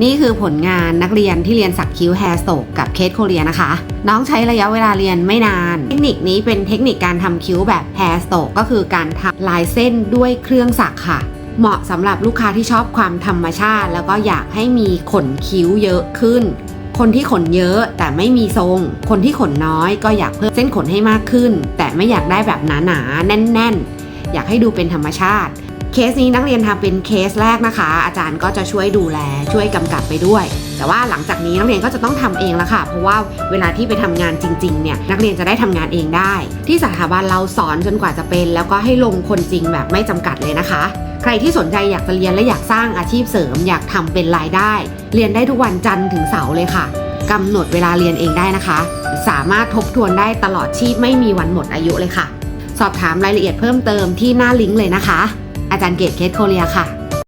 นี่คือผลงานนักเรียนที่เรียนสักคิ้วแฮร์สโตกกับเคสโคเรียนะคะ น้องใช้ระยะเวลาเรียนไม่นาน เทคนิคนี้เป็นเทคนิคการทำคิ้วแบบแฮร์สโตกก็คือการทำลายเส้นด้วยเครื่องสักค่ะ เหมาะสำหรับลูกค้าที่ชอบความธรรมชาติ แล้วก็อยากให้มีขนคิ้วเยอะขึ้น คนที่ขนเยอะแต่ไม่มีทรง คนที่ขนน้อยก็อยากเพิ่มเส้นขนให้มากขึ้น แต่ไม่อยากได้แบบหนาๆแน่น ๆ อยากให้ดูเป็นธรรมชาติ เคสนี้นักเรียนทำเป็นเคสแรกนะคะ อาจารย์ก็จะช่วยดูแลช่วยกำกับไปด้วย แต่ว่าหลังจากนี้นักเรียนก็จะต้องทำเองแล้วค่ะ เพราะว่าเวลาที่ไปทำงานจริงๆเนี่ยนักเรียนจะได้ทำงานเองได้ ที่สถาบันเราสอนจนกว่าจะเป็น แล้วก็ให้ลงคนจริงแบบไม่จำกัดเลยนะคะ ใครที่สนใจอยากจะเรียนและอยากสร้างอาชีพเสริม อยากทำเป็นรายได้ เรียนได้ทุกวันจันทร์ถึงเสาร์เลยค่ะกำหนดเวลาเรียนเองได้นะคะ สามารถทบทวนได้ตลอดชีพไม่มีวันหมดอายุเลยค่ะ สอบถามรายละเอียดเพิ่มเติมที่หน้าลิงก์เลยนะคะ อาจารย์เกตเคสโคเรียค่ะ